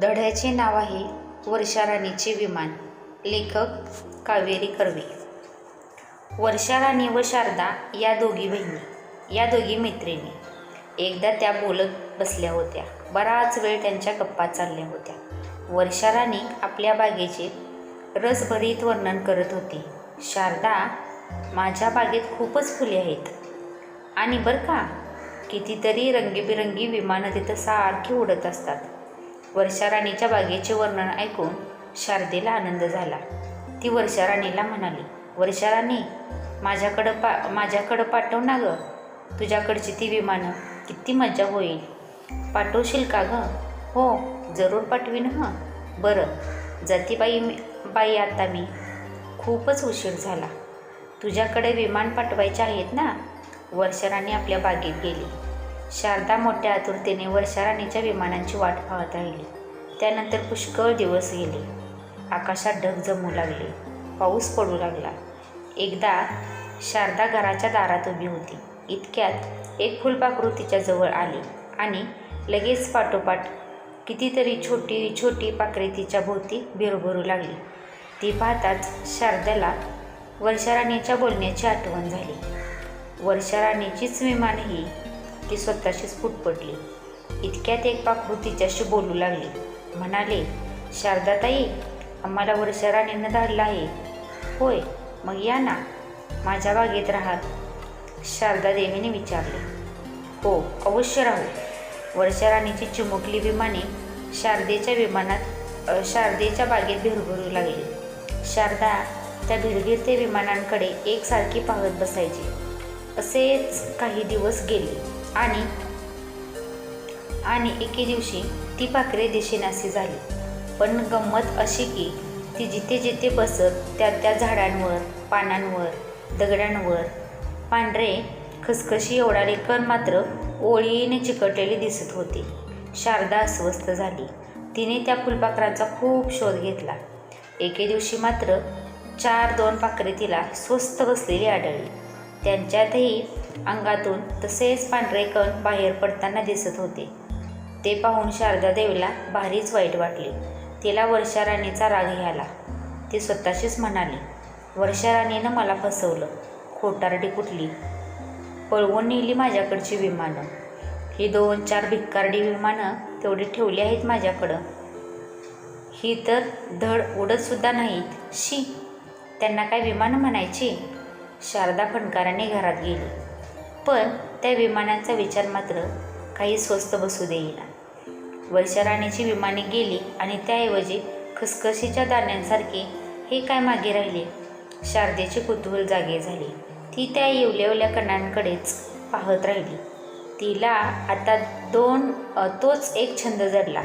धड्याचे नाव आहे वर्षाराणीचे विमान. लेखक कावेरी कर्वे. वर्षाराणी व शारदा या दोघी बहिणी या दोघी मैत्रिणी. एकदा त्या बोलत बसल्या होत्या. बराच वेळ त्यांच्या गप्पा चालल्या होत्या. वर्षाराणी आपल्या बागेचे रसभरीत वर्णन करत होती. शारदा माझ्या बागेत खूपच फुले आहेत. आणि बरं का कितीतरी रंगीबिरंगी विमानं तिथं सारखी उडत असतात. वर्षाराणीच्या बागेचे वर्णन ऐकून शारदेला आनंद झाला. ती वर्षाराणीला म्हणाली वर्षाराणी माझ्याकडं पा माझ्याकडं पाठव ना गं. तुझ्याकडची ती विमानं किती मजा होईल. पाठवशील का गं? हो जरूर पाठवीन हं. बरं जातीबाई मी बाई आता मी खूपच उशीर झाला. तुझ्याकडे विमान पाठवायचे आहेत ना? वर्षाराणी आपल्या बागेत गेली. शारदा मोठ्या आतुरतेने वर्षाराणीच्या विमानांची वाट पाहत राहिली. त्यानंतर पुष्कळ दिवस गेले. आकाशात ढग जमू लागले. पाऊस पडू लागला. एकदा शारदा घराच्या दारात उभी होती. इतक्यात एक फुलपाखरू तिच्याजवळ आली आणि लगेच पाठोपाठ कितीतरी छोटी छोटी पाखरे तिच्या भोवती भिरभरू लागली. ती पाहताच शारदाला वर्षाराणीच्या बोलण्याची आठवण झाली. वर्षाराणीचीच विमान ही ती स्वतःशीच फुटपटली इतक्यात एक पाखरू तिच्याशी बोलू लागली. म्हणाले शारदाताई आम्हाला वर्षाराणीनं धाडलं आहे. होय मग या ना. माझ्या बागेत राहात शारदा देवीने विचारले हो अवश्य राहू. वर्षाराणीची चिमुकली विमाने शारदेच्या विमानात शारदेच्या बागेत भिरभरू लागली. शारदा त्या भिरभिरते विमानांकडे एकसारखी पाहत बसायची. असेच काही दिवस गेले. आणि आणि एके दिवशी ती पाखरे दिशेनाशी झाली. पण गंमत अशी की ती जिथे जिथे बसत त्या त्या झाडांवर पानांवर दगडांवर पांढरे खसखशी एवढाले कण मात्र ओळीने चिकटलेली दिसत होती. शारदा अस्वस्थ झाली. तिने त्या फुलपाखरांचा खूप शोध घेतला. एके दिवशी मात्र चार दोन पाखरे तिला स्वस्त बसलेली आढळली. त्यांच्यातही अंगातून तसेच पांढरे कण बाहेर पडताना दिसत होते. ते पाहून शारदा देवीला भारीच वाईट वाटले. तिला वर्षाराणीचा राग घ्याला ती स्वतःशीच म्हणाली वर्षाराणीनं मला फसवलं. खोटारडी कुठली? पळवून नेली माझ्याकडची विमानं. ही दोन चार भिक्कारडी विमानं तेवढी ठेवली आहेत माझ्याकडं. ही तर धड उडतसुद्धा नाहीत. शी त्यांना काय विमानं म्हणायची? शारदा फणकाराने घरात गेली. पण त्या विमानाचा विचार मात्र काही स्वस्त बसू देईना. वर्षाराणीची विमाने गेली आणि त्याऐवजी खसखशीच्या दाण्यांसारखे हे काय मागे राहिले? शारदेचे कुतूहल जागे झाले. ती त्या येवल्यावल्या कणांकडेच पाहत राहिली. तिला आता दोन तोच एक छंद जडला.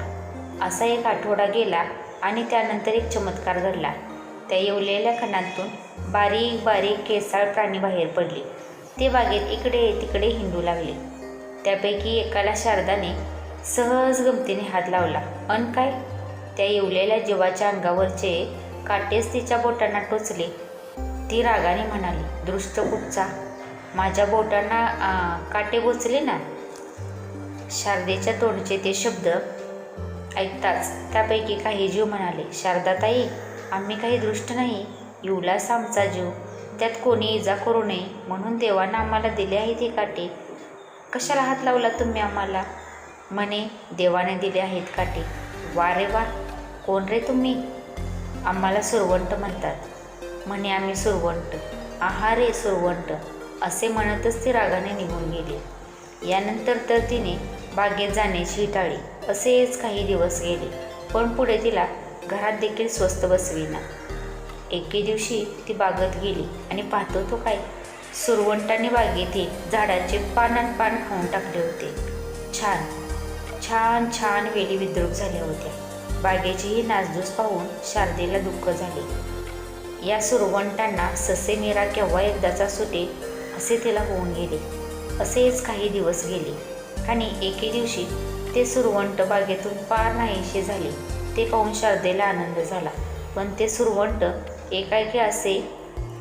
असा एक आठवडा गेला आणि त्यानंतर एक चमत्कार घडला. त्या येवलेल्या कणांतून बारीक बारीक केसाळ प्राणी बाहेर पडले. ते बागेत इकडे तिकडे हिंडू लागले. त्यापैकी एकाला शारदाने सहज गमतीने हात लावला. अन काय? त्या येवलेल्या जीवाच्या अंगावरचे काटेच तिच्या बोटांना टोचले. ती रागाने म्हणाली दृष्ट कुठचा? माझ्या बोटांना काटे बोचले ना? शारदेच्या तोंडचे ते शब्द ऐकताच त्यापैकी काही जीव म्हणाले शारदाताई आम्ही काही दृष्ट नाही. येऊलाच आमचा जीव. त्यात कोणी इजा करू नये म्हणून देवानं आम्हाला दिले आहेत हे काटे कशाला हात लावला तुम्ही आम्हाला? म्हणे देवाने दिले आहेत काटे वा रे वा कोण रे तुम्ही? आम्हाला सुरवंट म्हणतात. म्हणे आम्ही सुरवंट. आहा रे सुरवंट असे म्हणतच ती रागाने निघून गेली. यानंतर तर तिने बागेत जाण्याची टाळी असेच काही दिवस गेले. पण पुढे तिला घरात देखील स्वस्त बसविना. एके दिवशी ती बागत गेली आणि पाहतो तो काय सुरवंटाने बागेतील झाडाचे पानात पान खाऊन टाकले होते. छान छान छान वेली विद्रूप झाल्या होत्या. बागेचीही नासधूस पाहून शारदेला दुःख झाले. या सुरवंटांना ससे निरा केव्हा एकदाचा सुटे असे तिला होऊन गेले. असेच काही दिवस गेले आणि एके दिवशी ते सुरवंट बागेतून पार नाहीशी झाले. ते पाहून शारदेला आनंद झाला. पण ते सुरवंट एकाएकी असे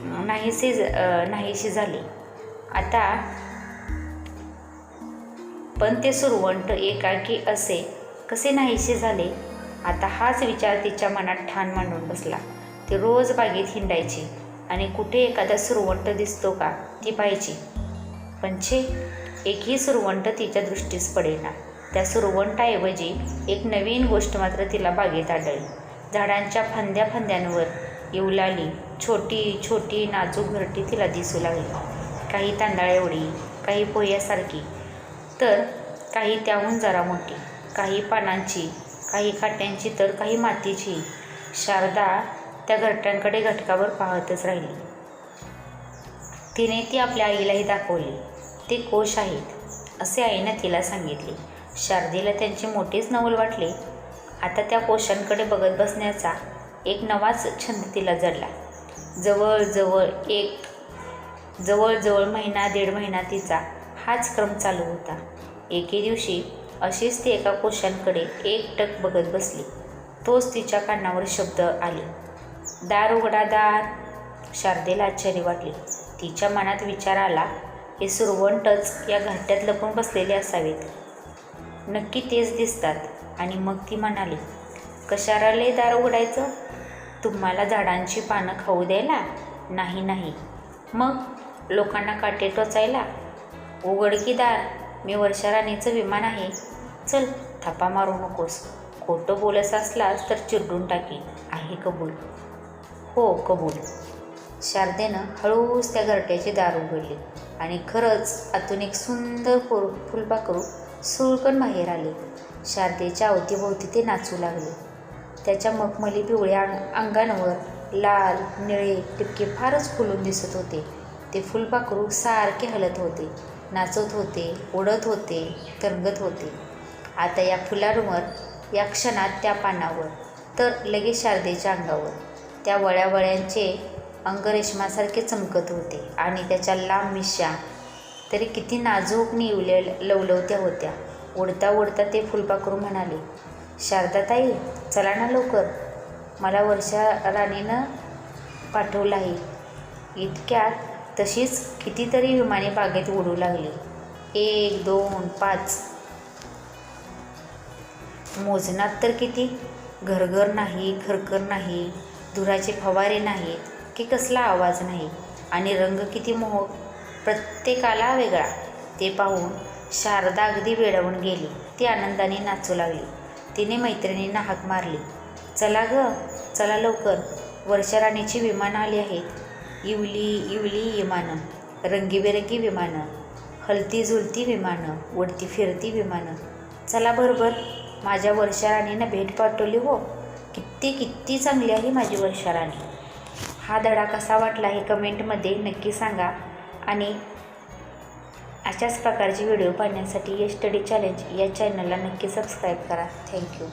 नाहीसे नाहीशी झाले. आता पण ते सुरवंट एकाकी असे कसे नाहीसे झाले? आता हाच विचार तिच्या मनात ठाण मांडून बसला. ती रोज बागेत हिंडायची आणि कुठे एखादा सुरवंट दिसतो का ती पाहायची. पण छे एकही सुरवंट तिच्या दृष्टीस पडेना. त्या सुरवंटाऐवजी एक नवीन गोष्ट मात्र तिला बागेत आढळली. झाडांच्या फांद्या फांद्यांवर येऊलाली. छोटी छोटी नाजूक घरटी तिला दिसू लागली. काही तांदळा एवढी काही पोह्यासारखी. तर काही त्याहून जरा मोठी काही पानांची काही काट्यांची तर काही मातीची. शारदा त्या घरट्यांकडे घटकावर पाहतच राहिली. तिने ती आपल्या आईलाही दाखवली. ते कोश आहेत असे आईनं तिला सांगितले. शारदेला त्यांची मोठीच नवल वाटली. आता त्या कोशांकडे बघत बसण्याचा एक नवाच छंद तिला जडला. जवळजवळ एक जवळजवळ महिना दीड महिना तिचा हाच क्रम चालू होता. एके दिवशी अशीच ती एका कोशांकडे एक टक बघत बसली. तोच तिच्या कानावर शब्द आले. दार उघडा दार. शारदेला आश्चर्य वाटले. तिच्या मनात विचार आला हे सुरवंटच या घरट्यात लपून बसलेले असावेत. नक्की तेच दिसतात. आणि मग ती म्हणाली कशाला दार उघडायचं? तुम्हाला झाडांची पानं खाऊ द्यायला? नाही नाही. मग? लोकांना काटे टोचायला? उघड की दार? मी वर्षा राणीचं विमान आहे. चल थापा मारू नकोस. खोटं बोलत असलास तर चिरडून टाकी. आहे कबूल. हो कबूल. शारदेनं हळूच त्या घरट्याची दार उघडली आणि खरंच आतून एक सुंदर फुल फुलपाखरू सुळकण बाहेर आले. शारदेच्या अवतीभोवती ते नाचू लागले. त्याच्या मखमली पिवळ्या अंगांवर लाल निळे टिपके फारच फुलून दिसत होते. ते फुलपाखरू सारखे हलत होते नाचत होते ओढत होते तरंगत होते. आता या फुलांवर या क्षणात त्या पानावर तर लगेच शारदेच्या अंगावर. त्या वळ्यावळ्यांचे अंगरेशमासारखे चमकत होते आणि त्याच्या लांब मिशा तरी किती नाजूक निवले लवलवत्या होत्या. उडता उडता ते फुलपाखरू म्हणाले शारदाताई चला ना लवकर. मला वर्षा राणीनं पाठवलं आहे. इतक्यात तशीच कितीतरी विमाने बागेत उडू लागली. एक दोन पाच. मोजनात तर किती? घरघर नाही खरखर नाही धुराचे फवारे नाहीत की कसला आवाज नाही? आणि रंग किती मोह? प्रत्येकाला वेगळा. ते पाहून शारदा अगदी वेळवून गेली. ती आनंदाने नाचू लागली. तिने मैत्रिणींना हाक मारली. चला ग चला लवकर. वर्षाराणीची विमानं आली आहेत इवली इवली विमानं. रंगीबेरंगी विमानं. हलती झुलती विमानं. उडती फिरती विमानं. चला बरोबर माझ्या वर्षाराणीनं भेट पाठवली हो. किती किती चांगली आहे माझी वर्षाराणी हा धडा कसा वाटला हे कमेंटमध्ये नक्की सांगा आणि अशाच प्रकारचे व्हिडिओ पाहण्यासाठी ये स्टडी चॅलेंज या चॅनलला नक्की सबस्क्राईब करा. थँक्यू.